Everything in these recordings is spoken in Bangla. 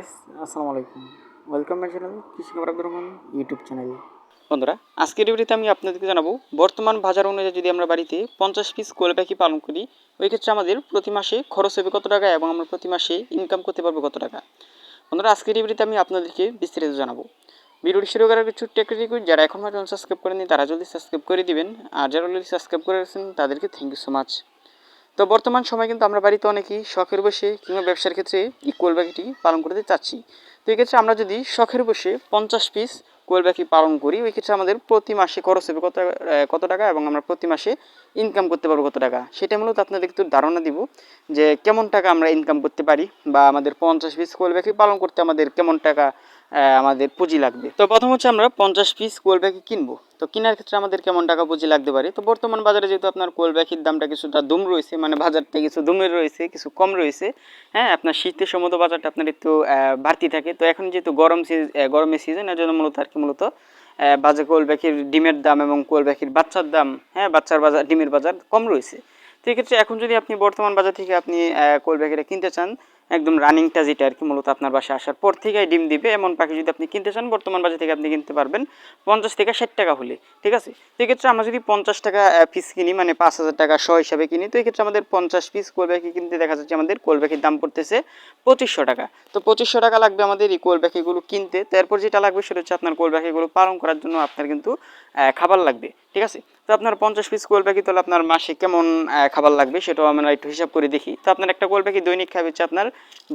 গাইস আসসালামু আলাইকুম ওয়েলকাম মাই চ্যানেল কৃষি খবর ইউটিউব চ্যানেল বন্ধুরা, আজকের ভিডিওতে আমি আপনাদেরকে জানাব, বর্তমান বাজার অনুযায়ী যদি আমরা বাড়িতে পঞ্চাশ পিস কোয়েল পাখি পালন করি, ওই ক্ষেত্রে আমাদের প্রতি মাসে খরচ হবে কত টাকা এবং আমরা প্রতি মাসে ইনকাম করতে পারব কত টাকা? বন্ধুরা, আজকের ভিডিওতে আমি আপনাদেরকে বিস্তারিত জানাব। ভিডিওটি শুরু করার ছোট্ট একটা যারা এখন পর্যন্ত সাবস্ক্রাইব করেনি তারা জলদি সাবস্ক্রাইব করে দিবেন। আর যারা অলরেডি সাবস্ক্রাইব করে রেখেছেন তাদেরকে থ্যাংক ইউ সো মাচ তো বর্তমান সময় কিন্তু আমরা বাড়িতে অনেকেই শখের বসে কিংবা ব্যবসার ক্ষেত্রে এই কোয়েল পাখিটি পালন করতে চাচ্ছি। তো এক্ষেত্রে আমরা যদি শখের বসে পঞ্চাশ পিস কোয়েল পাখি পালন করি, ওই ক্ষেত্রে আমাদের প্রতি মাসে খরচ হবে কত কত টাকা এবং আমরা প্রতি মাসে ইনকাম করতে পারব কত টাকা? সেটা মূলত আপনাদের একটু ধারণা দিব যে কেমন টাকা আমরা ইনকাম করতে পারি বা আমাদের পঞ্চাশ পিস কোয়েল পাখি পালন করতে আমাদের কেমন টাকা আমাদের পুঁজি লাগবে। তো প্রথম হচ্ছে আমরা পঞ্চাশ পিস কোয়েল পাখি কিনবো। তো কেনার ক্ষেত্রে আমাদের কেমন টাকা পুঁজি লাগতে পারে? তো বর্তমান বাজারে যেহেতু আপনার কোয়েল পাখির দামটা কিছুটা দুম রয়েছে মানে বাজারটা কিছু দুমের রয়েছে, কিছু কম রয়েছে হ্যাঁ আপনার শীতের সময় বাজারটা আপনার একটু বাড়তি থাকে। তো এখন যেহেতু গরম গরমের সিজন এর জন্য মূলত আর কি মূলত বাজার কোয়েল পাখির ডিমের দাম এবং কোয়েল পাখির বাচ্চার দাম হ্যাঁ বাচ্চার বাজার, ডিমের বাজার কম রয়েছে। তো এক্ষেত্রে এখন যদি আপনি বর্তমান বাজার থেকে আপনি আহ, কোয়েল কিনতে চান একদম রানিংটা যেটা আর কি মূলত আপনার বাসায় আসার পর থেকেই ডিম দিবে এমন পাখি যদি আপনি কিনতে চান বর্তমান বাজার থেকে আপনি কিনতে পারবেন পঞ্চাশ থেকে ষাট টাকা হলে ঠিক আছে? সেক্ষেত্রে আমরা যদি পঞ্চাশ টাকা পিস কিনি মানে পাঁচ হাজার টাকা শ হিসাবে কিনি তো এক্ষেত্রে আমাদের পঞ্চাশ পিস কোল পাখি কিনতে দেখা যাচ্ছে আমাদের কোল পাখির দাম পড়তেছে পঁচিশশো টাকা। তো পঁচিশশো টাকা লাগবে আমাদের এই কোল পাখিগুলো কিনতে তারপর যেটা লাগবে সেটা হচ্ছে আপনার কোল পাখিগুলো পালন করার জন্য আপনার কিন্তু খাবার লাগবে ঠিক আছে? তো আপনার পঞ্চাশ পিস কোল পাখি তাহলে আপনার মাসে কেমন খাবার লাগবে সেটাও আমরা একটু হিসাব করে দেখি। তো আপনার একটা কোল পাখি দৈনিক খাবে হচ্ছে আপনার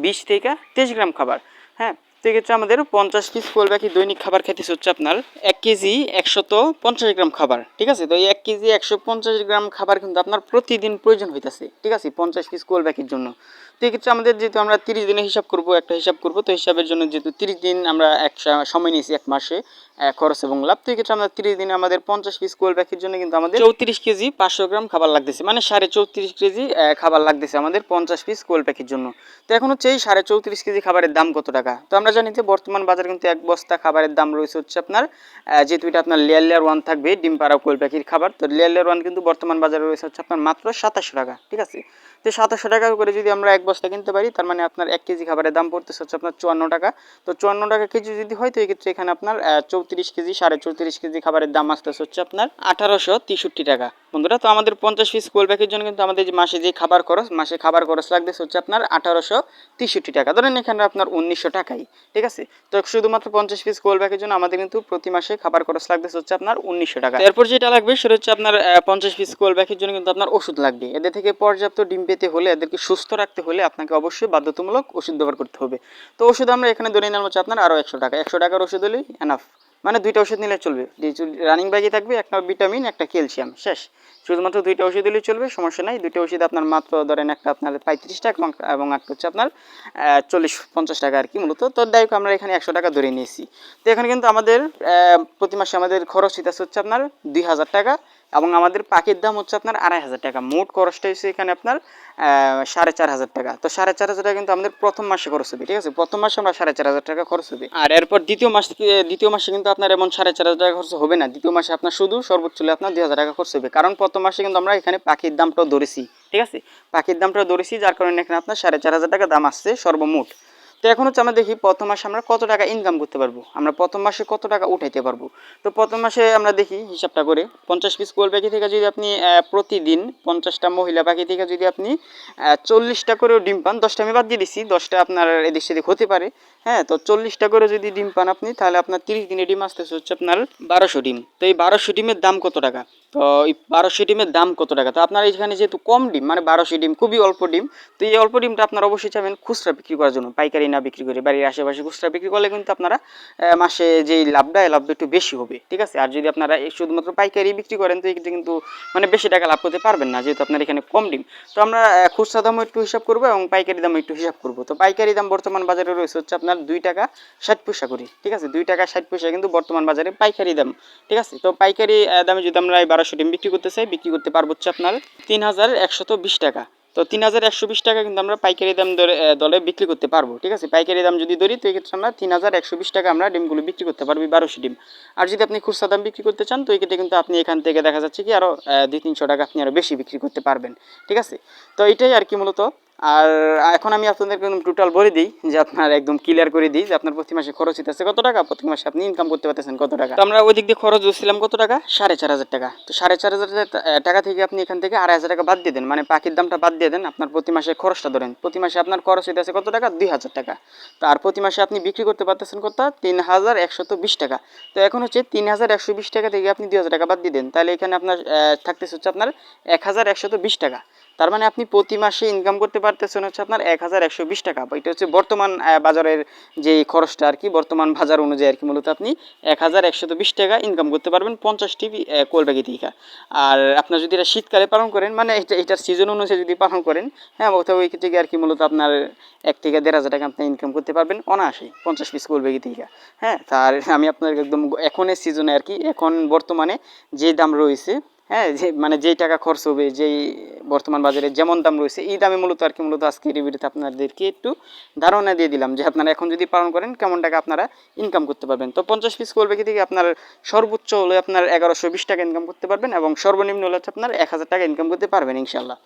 বিশ থেকে তেইশ গ্রাম খাবার হ্যাঁ? তো এক্ষেত্রে আমাদের পঞ্চাশ পিস কোল পাখি দৈনিক খাবার খেতেছে হচ্ছে আপনার এক কেজি একশত পঞ্চাশ গ্রাম খাবার, ঠিক আছে? তো এই এক কেজি একশো পঞ্চাশ গ্রাম খাবার কিন্তু আপনার প্রতিদিন প্রয়োজন হইতেছে, ঠিক আছে? পঞ্চাশ পিস কোল পাখির জন্য। তো এক্ষেত্রে আমাদের যেহেতু আমরা তিরিশ দিনে হিসাব করব, একটা হিসাব করব, তো হিসাবের জন্য যেহেতু তিরিশ দিন আমরা এক সময় নিয়েছি এক মাসে খরচ এবং লাভ, তো এক্ষেত্রে আমরা তিরিশ দিনে আমাদের পঞ্চাশ পিস কোল পাখির জন্য কিন্তু আমাদের চৌত্রিশ কেজি পাঁচশো গ্রাম খাবার লাগতেছে মানে সাড়ে চৌত্রিশ কেজি খাবার লাগতেছে আমাদের পঞ্চাশ পিস কোল পাখির জন্য। তো এখন হচ্ছে এই সাড়ে চৌত্রিশ কেজি খাবারের দাম কত টাকা? তো আমরা জানি যে বর্তমান বাজারে কিন্তু এক বস্তা খাবারের দাম রয়েছে হচ্ছে আপনার যেহেতু এটা আপনার লেয়ার লেয়ার ওয়ান থাকবে, ডিম পাড়া কোল পাখির খাবার, তো লেয়ার লেয়ার ওয়ান কিন্তু বর্তমান বাজারে রয়েছে হচ্ছে আপনার মাত্র সাতাশশো টাকা, ঠিক আছে? তো সাতাশশো টাকা করে যদি আমরা এক বস্তা কিনতে পারি, তার মানে আপনার এক কেজি খাবারের দাম পড়তেছে হচ্ছে আপনার চুয়ান্ন টাকা। তো চুয়ান্ন টাকা কেজি যদি হয়, তো এক্ষেত্রে এখানে আপনার চৌত্রিশ কেজি, সাড়ে চৌত্রিশ কেজি খাবারের দাম আসতেছে হচ্ছে আপনার আঠারোশো তেষট্টি টাকা। বন্ধুরা, তো আমাদের পঞ্চাশ পিস কোল প্যাকের জন্য কিন্তু আমাদের যে মাসে যে খাবার খরচ, মাসে খাবার খরচ লাগতেছে হচ্ছে আপনার আঠারোশো তেষট্টি টাকা। ধরেন এখানে আপনার উনিশশো টাকাই, ঠিক আছে? তো শুধুমাত্র পঞ্চাশ পিস কোল প্যাকের জন্য আমাদের কিন্তু প্রতি মাসে খাবার খরচ লাগতেছে হচ্ছে আপনার উনিশশো টাকা। এরপর যেটা লাগবে, সেটা হচ্ছে আপনার পঞ্চাশ পিস কোল প্যাকের জন্য কিন্তু আপনার ওষুধ লাগবে। এদের থেকে পর্যাপ্ত ডিম পেতে হলে এদেরকে সুস্থ রাখতে হলে আপনাকে অবশ্যই বাধ্যতামূলক ওষুধ ব্যবহার করতে হবে। তো ওষুধ আমরা এখানে ধরে নিলাম হচ্ছে আপনার আরও একশো টাকা। একশো টাকার ওষুধ হলেই এনাফ মানে দুইটা ওষুধ নিলে চলবে। রানিং ব্যাগে থাকবে একটা ভিটামিন একটা ক্যালসিয়াম শেষ। শুধুমাত্র দুইটা ওষুধ দিলেই চলবে, সমস্যা নাই। দুইটা ওষুধ আপনার মাত্র ধরেন একটা আপনার পঁয়ত্রিশ টাকা এবং- এবং একটা হচ্ছে আপনার চল্লিশ, পঞ্চাশ টাকা আর কি মূলত। তো যাই আমরা এখানে একশো টাকা ধরে নিয়েছি। তো এখানে কিন্তু আমাদের প্রতি মাসে আমাদের খরচ হইতেছে হচ্ছে আপনার দুই হাজার টাকা। এবং আমাদের পাখির দাম হচ্ছে আপনার আড়াই হাজার টাকা। মোট খরচটা হচ্ছে এখানে আপনার সাড়ে চার হাজার টাকা। তো সাড়ে চার হাজার টাকা কিন্তু আমাদের প্রথম মাসে খরচ হবে, ঠিক আছে? প্রথম মাসে আমরা সাড়ে চার হাজার টাকা খরচ হবে। আর এরপর দ্বিতীয় মাস দ্বিতীয় মাসে কিন্তু আপনার এমন সাড়ে চার হাজার টাকা খরচ হবে না। দ্বিতীয় মাসে আপনার শুধু সর্বোচ্চ আপনার দুই হাজার টাকা খরচ হবে। কারণ প্রথম মাসে কিন্তু আমরা এখানে পাখির দামটাও ধরেছি, ঠিক আছে? পাখির দামটাও ধরেছি, যার কারণে এখানে আপনার সাড়ে চার হাজার টাকা দাম আসছে সর্বমোট। তো এখন হচ্ছে আমরা দেখি প্রথম মাসে আমরা কত টাকা ইনকাম করতে পারব। আমরা প্রথম মাসে কত টাকা উঠাইতে পারব। তো প্রথম মাসে আমরা দেখি হিসাবটা করে, পঞ্চাশ পিস কোল পাখি থেকে যদি আপনি প্রতিদিন পঞ্চাশটা মহিলা পাখি থেকে যদি আপনি চল্লিশটা করেও ডিম পান, দশটা আমি বাদ দিয়ে দিচ্ছি দশটা আপনার এদিক সেদিক হতে পারে হ্যাঁ তো চল্লিশটা করে যদি ডিম পান আপনি, তাহলে আপনার তিরিশ দিনে ডিম আসতেছে হচ্ছে আপনার বারোশো ডিম। তো এই বারোশো ডিমের দাম কত টাকা? তো এই বারোশো ডিমের দাম কত টাকা? তো আপনার এখানে যেহেতু কম ডিম মানে বারোশো ডিম, খুবই অল্প ডিম, তো এই অল্প ডিমটা আপনার অবশ্যই চাবেন খুচরা বিক্রি করার জন্য। পাইকারি না বিক্রি করে, বাড়ির আশেপাশে খুচরা বিক্রি করলে কিন্তু আপনারা মাসে যেই লাভটা, এই লাভটা একটু বেশি হবে, ঠিক আছে? আর যদি আপনারা শুধুমাত্র পাইকারি বিক্রি করেন, তো এক্ষেত্রে কিন্তু মানে বেশি টাকা লাভ করতে পারবেন না, যেহেতু আপনার এখানে কম ডিম। তো আমরা খুচরা দামও একটু হিসাব করব এবং পাইকারি দামও একটু হিসাব করব। তো পাইকারি দাম বর্তমান বাজারে রয়েছে হচ্ছে আপনার দুই টাকা ষাট পয়সা করে, ঠিক আছে? দুই টাকা ষাট পয়সা কিন্তু বর্তমান বাজারে পাইকারি দাম, ঠিক আছে? তো পাইকারি দামে যদি আমরা বারোশো ডিম বিক্রি করতে চাই বিক্রি করতে পারব হচ্ছে আপনার তিন হাজার একশত বিশ টাকা। তো তিন হাজার একশো বিশ টাকা কিন্তু আমরা পাইকারি দাম দলে বিক্রি করতে পারব, ঠিক আছে? পাইকারি দাম যদি ধরি, তো এক্ষেত্রে আমরা তিন হাজার একশো বিশ টাকা আমরা ডিমগুলো বিক্রি করতে পারব বারোশো ডিম। আর যদি আপনি খুচরা দাম বিক্রি করতে চান, তো এক্ষেত্রে কিন্তু আপনি এখান থেকে দেখা যাচ্ছে কি আরও দুই তিনশো টাকা আপনি আরও বেশি বিক্রি করতে পারবেন, ঠিক আছে? তো এটাই আর কি মূলত আর এখন আমি আপনাদেরকে একদম টোটাল বলে দিই যে আপনার একদম ক্লিয়ার করে দিই যে আপনার প্রতি মাসে খরচ হইতেছে কত টাকা? প্রতি মাসে আপনি ইনকাম করতে পারতেছেন কত টাকা? আমরা ওই দিক দিয়ে খরচ দিচ্ছিলাম কত টাকা? সাড়ে চার হাজার টাকা। তো সাড়ে চার হাজার টাকা থেকে আপনি এখান থেকে আড়াই হাজার টাকা বাদ দিয়ে দেন। মানে পাখির দামটা বাদ দিয়ে দেন। আপনার প্রতি মাসে খরচটা ধরেন। প্রতি মাসে আপনার খরচ হইতেছে কত টাকা? দুই হাজার টাকা। তো আর প্রতি মাসে আপনি বিক্রি করতে পারতেছেন কত? তিন হাজার একশত বিশ টাকা। তো এখন হচ্ছে তিন হাজার একশো বিশ টাকা থেকে আপনি দুই হাজার টাকা বাদ দিয়ে দেন। তাহলে এখানে আপনার থাকতেছে হচ্ছে আপনার এক হাজার একশত বিশ টাকা। তার মানে আপনি প্রতি মাসে ইনকাম করতে পারতেছেন হচ্ছে আপনার এক হাজার একশো বিশ টাকা। এটা হচ্ছে বর্তমান বাজারের যে খরচটা আর কি, বর্তমান বাজার অনুযায়ী আর কি, মূলত আপনি এক হাজার একশত বিশ টাকা ইনকাম করতে পারবেন পঞ্চাশটি কোলব্যাগি থেকে আর আপনার যদি এটা শীতকালে পালন করেন মানে এটা, এটার সিজন অনুযায়ী যদি পালন করেন হ্যাঁ অথবা ওই থেকে আর কি মূলত আপনার এক থেকে দেড় হাজার টাকা আপনি ইনকাম করতে পারবেন অনায়াসে পঞ্চাশ পিস কোলব্যাগি থেকে হ্যাঁ তার, আমি আপনার একদম এখনের সিজনে আর কি, এখন বর্তমানে যে দাম রয়েছে হ্যাঁ যে মানে যেই টাকা খরচ হবে, যেই বর্তমান বাজারে যেমন দাম রয়েছে, এই দামে মূলত আর কি মূলত আজকে রিভিউতে আপনাদেরকে একটু ধারণা দিয়ে দিলাম যে আপনারা এখন যদি পালন করেন, কেমন টাকা আপনারা ইনকাম করতে পারবেন। তো পঞ্চাশ পিস করবে কি থেকে আপনার সর্বোচ্চ হলে আপনার এগারোশো বিশ টাকা ইনকাম করতে পারবেন এবং সর্বনিম্ন হলে হচ্ছে আপনার এক হাজার টাকা ইনকাম করতে পারবেন ইনশাল্লাহ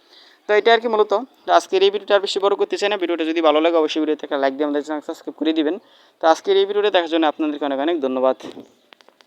তো এটা আর কি মূলত। আজকের এই ভিডিওটা আর বেশি বড় করতে চাই না। ভিডিওটা যদি ভালো লাগে, অবশ্যই ভিডিওতে একটা লাইক দিয়ে আমাদের চ্যানেল সাবস্ক্রাইব করে দিবেন। তো আজকের এই ভিডিওটা দেখার জন্য আপনাদেরকে অনেক অনেক ধন্যবাদ।